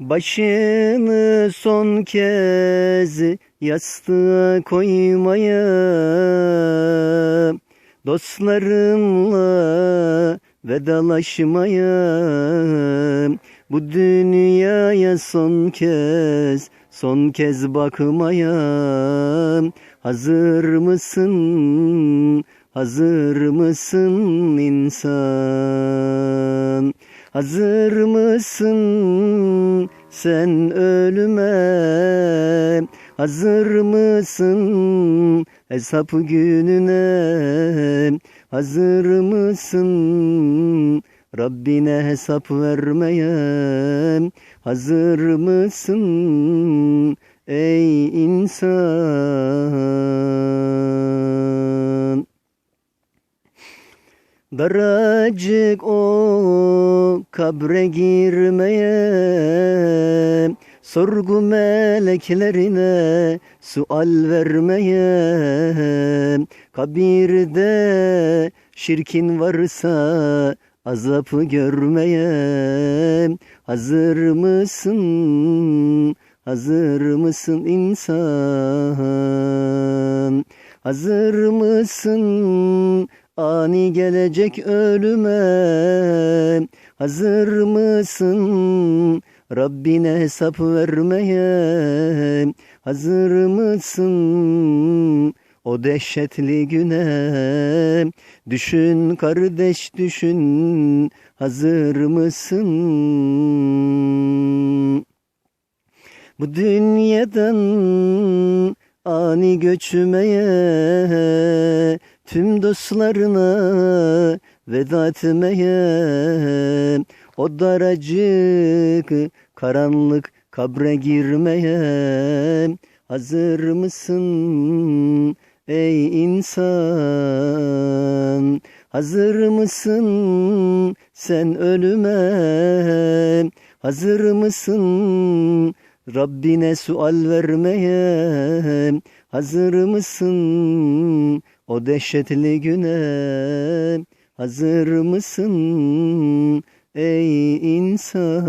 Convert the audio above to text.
Başını son kez yastığa koymaya Dostlarımla vedalaşmaya. Bu dünyaya son kez son kez bakmaya. Hazır mısın? Hazır mısın insan Hazır mısın sen ölüme? Hazır mısın hesap gününe? Hazır mısın Rabbine hesap vermeye? Hazır mısın ey insan Daracık o kabre girmeye Sorgu meleklerine sual vermeye. Kabirde şirkin varsa azap görmeye. Hazır mısın, hazır mısın insan? Hazır mısın ani gelecek ölüme? Hazır mısın Rabbine hesap vermeye? Hazır mısın o dehşetli güne? Düşün kardeş düşün hazır mısın? Bu dünyadan ani göçmeye Tüm dostlarına veda etmeye O daracık karanlık kabre girmeye Hazır mısın ey insan? Hazır mısın sen ölüme? Hazır mısın Rabbine sual vermeye? Hazır mısın o dehşetli güne? Hazır mısın ey insan?